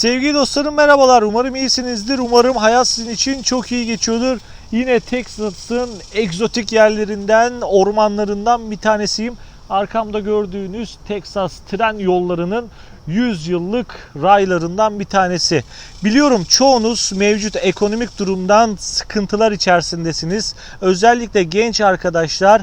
Sevgili dostlarım merhabalar. Umarım iyisinizdir. Umarım hayat sizin için çok iyi geçiyordur. Yine Texas'ın egzotik yerlerinden, ormanlarından bir tanesiyim. Arkamda gördüğünüz Texas tren yollarının 100 yıllık raylarından bir tanesi. Biliyorum çoğunuz mevcut ekonomik durumdan sıkıntılar içerisindesiniz. Özellikle genç arkadaşlar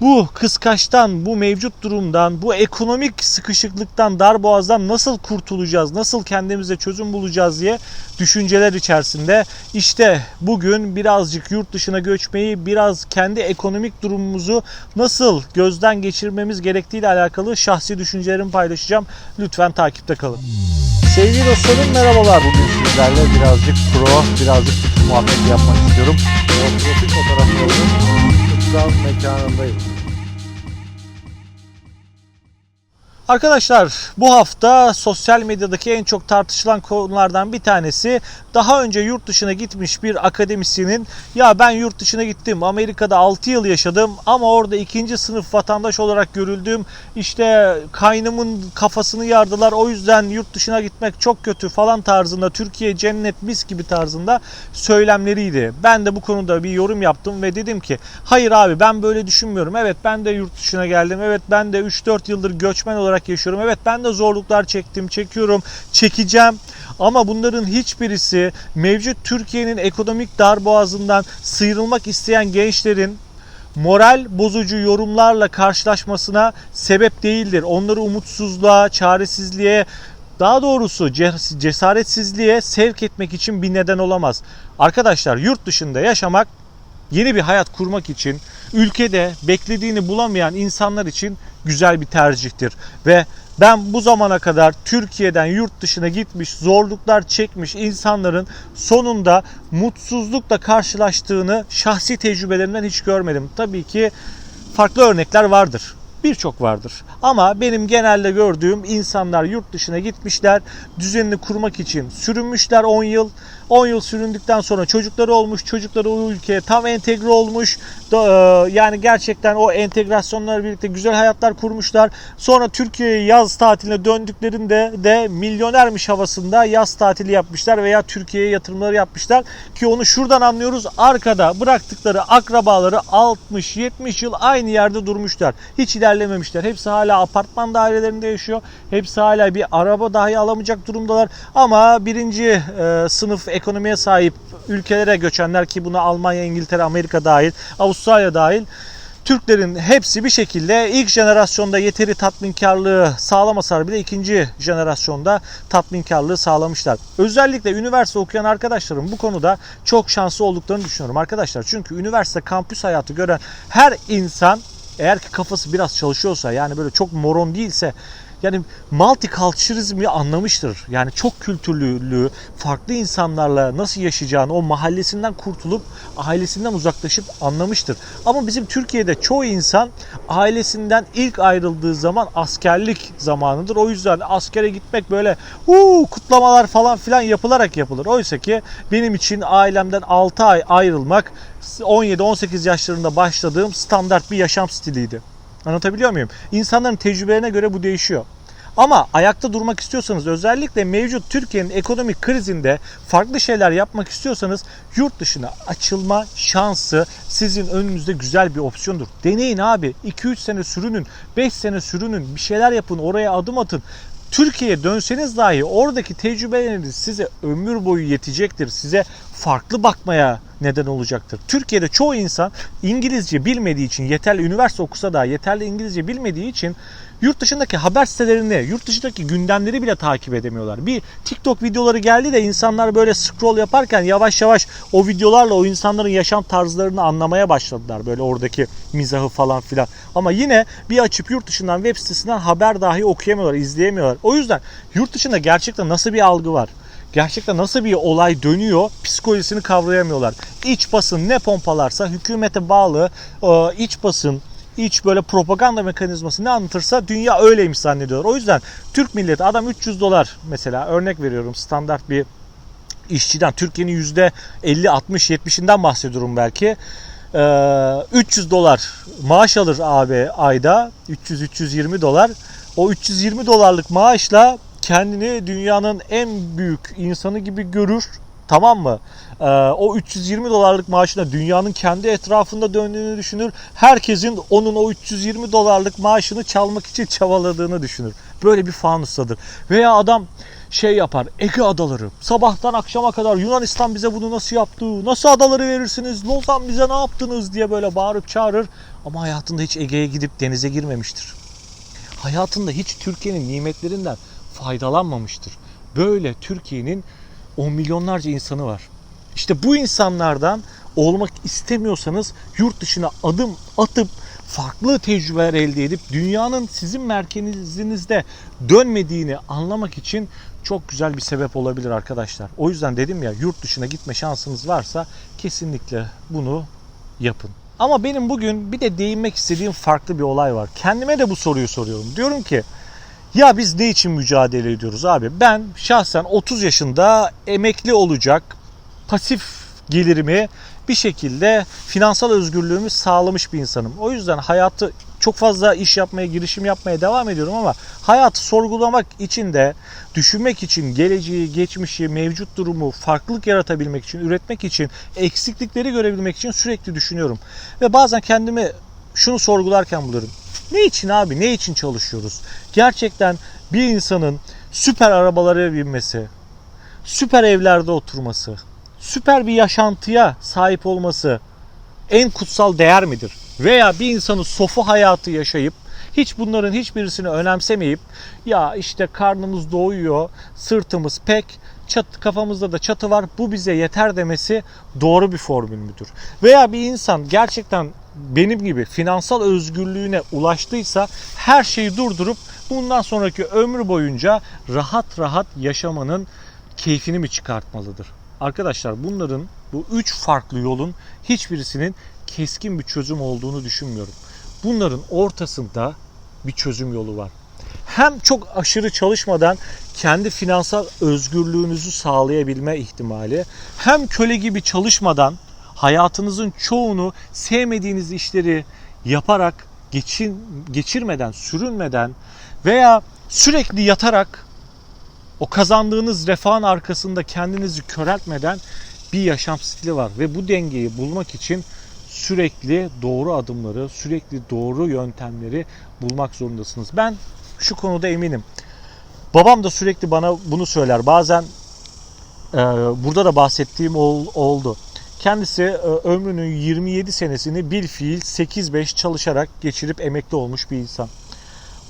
bu kıskaçtan, bu mevcut durumdan, bu ekonomik sıkışıklıktan, darboğazdan nasıl kurtulacağız, nasıl kendimize çözüm bulacağız diye düşünceler içerisinde. İşte bugün birazcık yurt dışına göçmeyi, biraz kendi ekonomik durumumuzu nasıl gözden geçirmemiz gerektiği ile alakalı şahsi düşüncelerimi paylaşacağım. Lütfen takipte kalın. Sevgili dostlarım merhabalar. Bugün sizlerle birazcık pro, birazcık fikir muhabbeti yapmak istiyorum. O profil fotoğraflarının kutsal mekanındayım. Arkadaşlar bu hafta sosyal medyadaki en çok tartışılan konulardan bir tanesi daha önce yurt dışına gitmiş bir akademisyenin ya ben yurt dışına gittim Amerika'da 6 yıl yaşadım ama orada ikinci sınıf vatandaş olarak görüldüm. İşte kaynımın kafasını yardılar o yüzden yurt dışına gitmek çok kötü falan tarzında Türkiye cennet mis gibi tarzında söylemleriydi. Ben de bu konuda bir yorum yaptım ve dedim ki hayır abi ben böyle düşünmüyorum. Evet ben de yurt dışına geldim. Evet ben de 3-4 yıldır göçmen olarak yaşıyorum. Evet ben de zorluklar çektim, çekiyorum, çekeceğim. Ama bunların hiçbirisi mevcut Türkiye'nin ekonomik darboğazından sıyrılmak isteyen gençlerin moral bozucu yorumlarla karşılaşmasına sebep değildir. Onları umutsuzluğa, çaresizliğe, daha doğrusu ces- cesaretsizliğe sevk etmek için bir neden olamaz. Arkadaşlar yurt dışında yaşamak yeni bir hayat kurmak için ülkede beklediğini bulamayan insanlar için güzel bir tercihtir. Ve ben bu zamana kadar Türkiye'den yurt dışına gitmiş, zorluklar çekmiş insanların sonunda mutsuzlukla karşılaştığını şahsi tecrübelerimden hiç görmedim. Tabii ki farklı örnekler vardır. Birçok vardır. Ama benim genelde gördüğüm insanlar yurt dışına gitmişler. Düzenini kurmak için sürünmüşler 10 yıl. 10 yıl süründükten sonra çocukları olmuş. Çocukları o ülkeye tam entegre olmuş. E, Yani gerçekten o entegrasyonlarla birlikte güzel hayatlar kurmuşlar. Sonra Türkiye'ye yaz tatiline döndüklerinde de milyonermiş havasında yaz tatili yapmışlar veya Türkiye'ye yatırımları yapmışlar. Ki onu şuradan anlıyoruz. Arkada bıraktıkları akrabaları 60-70 yıl aynı yerde durmuşlar. Hiç ilerlememişler. Hepsi hala apartman dairelerinde yaşıyor. Hepsi hala bir araba dahi alamayacak durumdalar. Ama birinci e, sınıf ekonomiye sahip ülkelere göçenler ki buna Almanya, İngiltere, Amerika dahil, Avustralya dahil Türklerin hepsi bir şekilde ilk jenerasyonda yeteri tatminkarlığı sağlamasalar bile ikinci jenerasyonda tatminkarlığı sağlamışlar. Özellikle üniversite okuyan arkadaşlarım bu konuda çok şanslı olduklarını düşünüyorum arkadaşlar. Çünkü üniversite kampüs hayatı gören her insan eğer ki kafası biraz çalışıyorsa yani böyle çok moron değilse yani multiculturalizmi anlamıştır. Yani çok kültürlülüğü, farklı insanlarla nasıl yaşayacağını, o mahallesinden kurtulup ailesinden uzaklaşıp anlamıştır. Ama bizim Türkiye'de çoğu insan ailesinden ilk ayrıldığı zaman askerlik zamanıdır. O yüzden askere gitmek böyle huu, kutlamalar falan filan yapılarak yapılır. Oysa ki benim için ailemden 6 ay ayrılmak 17-18 yaşlarında başladığım standart bir yaşam stiliydi. Anlatabiliyor muyum? İnsanların tecrübelerine göre bu değişiyor. Ama ayakta durmak istiyorsanız özellikle mevcut Türkiye'nin ekonomik krizinde farklı şeyler yapmak istiyorsanız yurt dışına açılma şansı sizin önünüzde güzel bir opsiyondur. Deneyin abi. 2-3 sene sürünün, 5 sene sürünün, bir şeyler yapın, oraya adım atın. Türkiye'ye dönseniz dahi oradaki tecrübeleriniz size ömür boyu yetecektir. Size farklı bakmaya neden olacaktır. Türkiye'de çoğu insan İngilizce bilmediği için yeterli üniversite okusa da yeterli İngilizce bilmediği için yurt dışındaki haber sitelerini, yurt dışındaki gündemleri bile takip edemiyorlar. Bir TikTok videoları geldi de insanlar böyle scroll yaparken yavaş yavaş o videolarla o insanların yaşam tarzlarını anlamaya başladılar. Böyle oradaki mizahı falan filan. Ama yine bir açıp yurt dışından web sitesinden haber dahi okuyamıyorlar, izleyemiyorlar. O yüzden yurt dışında gerçekten nasıl bir algı var? gerçekten nasıl bir olay dönüyor psikolojisini kavrayamıyorlar. İç basın ne pompalarsa hükümete bağlı e, iç basın iç böyle propaganda mekanizması ne anlatırsa dünya öyleymiş zannediyor. O yüzden Türk milleti adam 300 dolar mesela örnek veriyorum standart bir işçiden Türkiye'nin yüzde 50 60 70'inden bahsediyorum belki. Ee, 300 dolar maaş alır abi ayda 300 320 dolar. O 320 dolarlık maaşla kendini dünyanın en büyük insanı gibi görür. Tamam mı? Ee, o 320 dolarlık maaşına dünyanın kendi etrafında döndüğünü düşünür. Herkesin onun o 320 dolarlık maaşını çalmak için çabaladığını düşünür. Böyle bir fanustadır. Veya adam şey yapar. Ege adaları. Sabahtan akşama kadar Yunanistan bize bunu nasıl yaptı? Nasıl adaları verirsiniz? Lozan bize ne yaptınız diye böyle bağırıp çağırır. Ama hayatında hiç Ege'ye gidip denize girmemiştir. Hayatında hiç Türkiye'nin nimetlerinden faydalanmamıştır. Böyle Türkiye'nin on milyonlarca insanı var. İşte bu insanlardan olmak istemiyorsanız yurt dışına adım atıp farklı tecrübeler elde edip dünyanın sizin merkezinizde dönmediğini anlamak için çok güzel bir sebep olabilir arkadaşlar. O yüzden dedim ya yurt dışına gitme şansınız varsa kesinlikle bunu yapın. Ama benim bugün bir de değinmek istediğim farklı bir olay var. Kendime de bu soruyu soruyorum. Diyorum ki ya biz ne için mücadele ediyoruz abi? Ben şahsen 30 yaşında emekli olacak pasif gelirimi bir şekilde finansal özgürlüğümü sağlamış bir insanım. O yüzden hayatı çok fazla iş yapmaya, girişim yapmaya devam ediyorum ama hayatı sorgulamak için de düşünmek için geleceği, geçmişi, mevcut durumu farklılık yaratabilmek için, üretmek için, eksiklikleri görebilmek için sürekli düşünüyorum. Ve bazen kendimi şunu sorgularken buluyorum. Ne için abi? Ne için çalışıyoruz? Gerçekten bir insanın süper arabalara binmesi, süper evlerde oturması, süper bir yaşantıya sahip olması en kutsal değer midir? Veya bir insanın sofu hayatı yaşayıp hiç bunların hiçbirisini önemsemeyip ya işte karnımız doyuyor, sırtımız pek, çat, kafamızda da çatı var bu bize yeter demesi doğru bir formül müdür? Veya bir insan gerçekten benim gibi finansal özgürlüğüne ulaştıysa her şeyi durdurup bundan sonraki ömrü boyunca rahat rahat yaşamanın keyfini mi çıkartmalıdır? Arkadaşlar bunların bu üç farklı yolun hiçbirisinin keskin bir çözüm olduğunu düşünmüyorum. Bunların ortasında bir çözüm yolu var. Hem çok aşırı çalışmadan kendi finansal özgürlüğünüzü sağlayabilme ihtimali, hem köle gibi çalışmadan hayatınızın çoğunu sevmediğiniz işleri yaparak geçin, geçirmeden, sürünmeden veya sürekli yatarak o kazandığınız refahın arkasında kendinizi köreltmeden bir yaşam stili var ve bu dengeyi bulmak için sürekli doğru adımları, sürekli doğru yöntemleri bulmak zorundasınız. Ben şu konuda eminim. Babam da sürekli bana bunu söyler. Bazen e, burada da bahsettiğim ol, oldu. Kendisi e, ömrünün 27 senesini bir fiil 8-5 çalışarak geçirip emekli olmuş bir insan.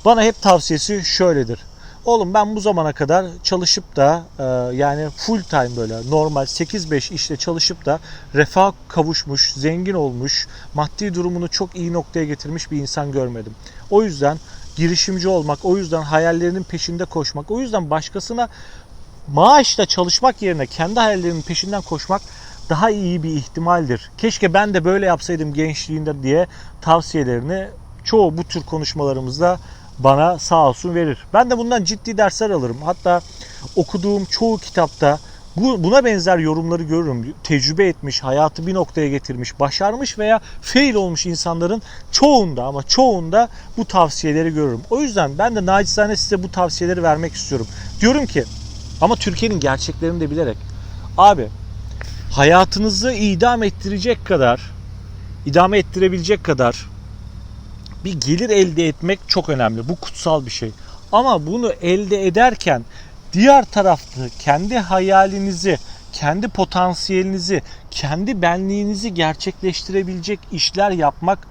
Bana hep tavsiyesi şöyledir. Oğlum ben bu zamana kadar çalışıp da e, yani full time böyle normal 8-5 işte çalışıp da refah kavuşmuş, zengin olmuş, maddi durumunu çok iyi noktaya getirmiş bir insan görmedim. O yüzden girişimci olmak, o yüzden hayallerinin peşinde koşmak, o yüzden başkasına maaşla çalışmak yerine kendi hayallerinin peşinden koşmak daha iyi bir ihtimaldir. Keşke ben de böyle yapsaydım gençliğinde diye tavsiyelerini çoğu bu tür konuşmalarımızda bana sağ olsun verir. Ben de bundan ciddi dersler alırım. Hatta okuduğum çoğu kitapta bu, buna benzer yorumları görürüm. Tecrübe etmiş, hayatı bir noktaya getirmiş, başarmış veya fail olmuş insanların çoğunda ama çoğunda bu tavsiyeleri görürüm. O yüzden ben de nacizane size bu tavsiyeleri vermek istiyorum. Diyorum ki ama Türkiye'nin gerçeklerini de bilerek abi hayatınızı idam ettirecek kadar idame ettirebilecek kadar bir gelir elde etmek çok önemli. Bu kutsal bir şey. Ama bunu elde ederken diğer tarafta kendi hayalinizi, kendi potansiyelinizi, kendi benliğinizi gerçekleştirebilecek işler yapmak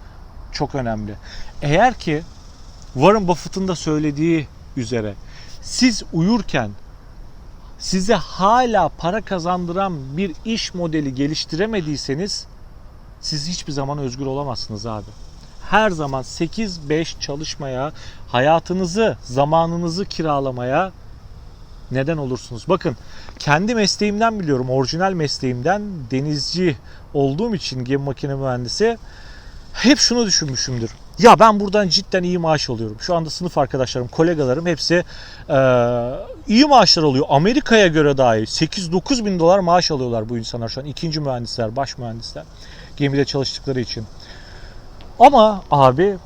çok önemli. Eğer ki Warren Buffett'ın da söylediği üzere siz uyurken size hala para kazandıran bir iş modeli geliştiremediyseniz siz hiçbir zaman özgür olamazsınız abi her zaman 8-5 çalışmaya, hayatınızı, zamanınızı kiralamaya neden olursunuz. Bakın kendi mesleğimden biliyorum, orijinal mesleğimden denizci olduğum için gemi makine mühendisi hep şunu düşünmüşümdür. Ya ben buradan cidden iyi maaş alıyorum. Şu anda sınıf arkadaşlarım, kolegalarım hepsi e, iyi maaşlar alıyor. Amerika'ya göre daha iyi. 8-9 bin dolar maaş alıyorlar bu insanlar şu an. ikinci mühendisler, baş mühendisler. Gemide çalıştıkları için. Ama abi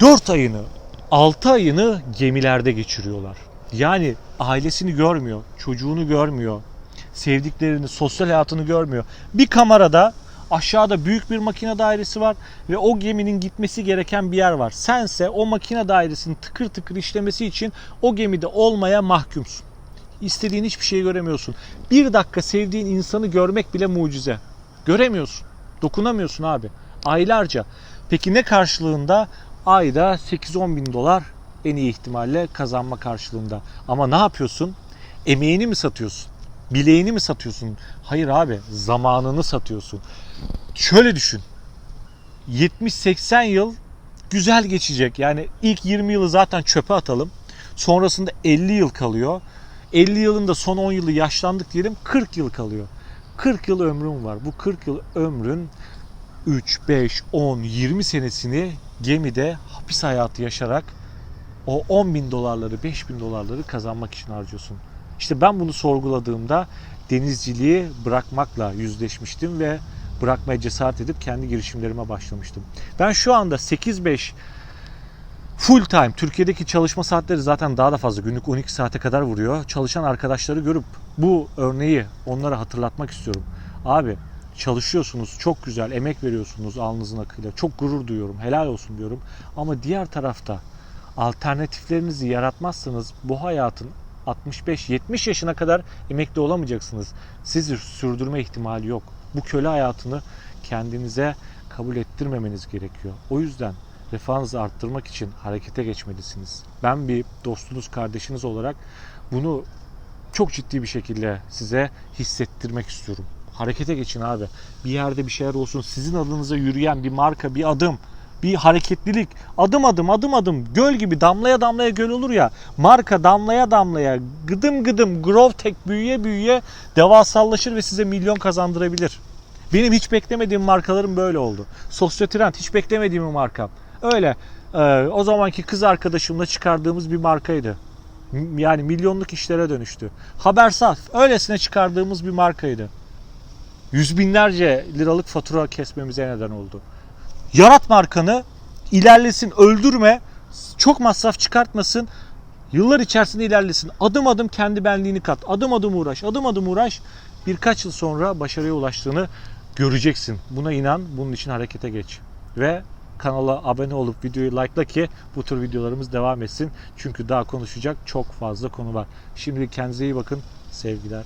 4 ayını 6 ayını gemilerde geçiriyorlar. Yani ailesini görmüyor, çocuğunu görmüyor, sevdiklerini, sosyal hayatını görmüyor. Bir kamerada aşağıda büyük bir makine dairesi var ve o geminin gitmesi gereken bir yer var. Sense o makine dairesinin tıkır tıkır işlemesi için o gemide olmaya mahkumsun. İstediğin hiçbir şeyi göremiyorsun. Bir dakika sevdiğin insanı görmek bile mucize. Göremiyorsun. Dokunamıyorsun abi. Aylarca. Peki ne karşılığında? Ayda 8-10 bin dolar en iyi ihtimalle kazanma karşılığında. Ama ne yapıyorsun? Emeğini mi satıyorsun? Bileğini mi satıyorsun? Hayır abi zamanını satıyorsun. Şöyle düşün. 70-80 yıl güzel geçecek. Yani ilk 20 yılı zaten çöpe atalım. Sonrasında 50 yıl kalıyor. 50 yılın da son 10 yılı yaşlandık diyelim 40 yıl kalıyor. 40 yıl ömrün var. Bu 40 yıl ömrün 3, 5, 10, 20 senesini gemide hapis hayatı yaşarak o 10 bin dolarları, 5 bin dolarları kazanmak için harcıyorsun. İşte ben bunu sorguladığımda denizciliği bırakmakla yüzleşmiştim ve bırakmaya cesaret edip kendi girişimlerime başlamıştım. Ben şu anda 8-5 full time Türkiye'deki çalışma saatleri zaten daha da fazla günlük 12 saate kadar vuruyor. Çalışan arkadaşları görüp bu örneği onlara hatırlatmak istiyorum. Abi çalışıyorsunuz çok güzel emek veriyorsunuz alnınızın akıyla çok gurur duyuyorum helal olsun diyorum ama diğer tarafta alternatiflerinizi yaratmazsanız bu hayatın 65-70 yaşına kadar emekli olamayacaksınız. Sizi sürdürme ihtimali yok. Bu köle hayatını kendinize kabul ettirmemeniz gerekiyor. O yüzden refahınızı arttırmak için harekete geçmelisiniz. Ben bir dostunuz, kardeşiniz olarak bunu çok ciddi bir şekilde size hissettirmek istiyorum. Harekete geçin abi. Bir yerde bir şeyler olsun. Sizin adınıza yürüyen bir marka, bir adım, bir hareketlilik. Adım adım, adım adım. Göl gibi damlaya damlaya göl olur ya. Marka damlaya damlaya, gıdım gıdım, grow tech büyüye büyüye devasallaşır ve size milyon kazandırabilir. Benim hiç beklemediğim markalarım böyle oldu. Sosyotrend hiç beklemediğim bir markam. Öyle e, o zamanki kız arkadaşımla çıkardığımız bir markaydı. Yani milyonluk işlere dönüştü. Habersat öylesine çıkardığımız bir markaydı. Yüz binlerce liralık fatura kesmemize neden oldu. Yarat markanı ilerlesin, öldürme, çok masraf çıkartmasın. Yıllar içerisinde ilerlesin. Adım adım kendi benliğini kat. Adım adım uğraş, adım adım uğraş. Birkaç yıl sonra başarıya ulaştığını göreceksin. Buna inan, bunun için harekete geç. Ve kanala abone olup videoyu like'la ki bu tür videolarımız devam etsin. Çünkü daha konuşacak çok fazla konu var. Şimdi kendinize iyi bakın. Sevgiler.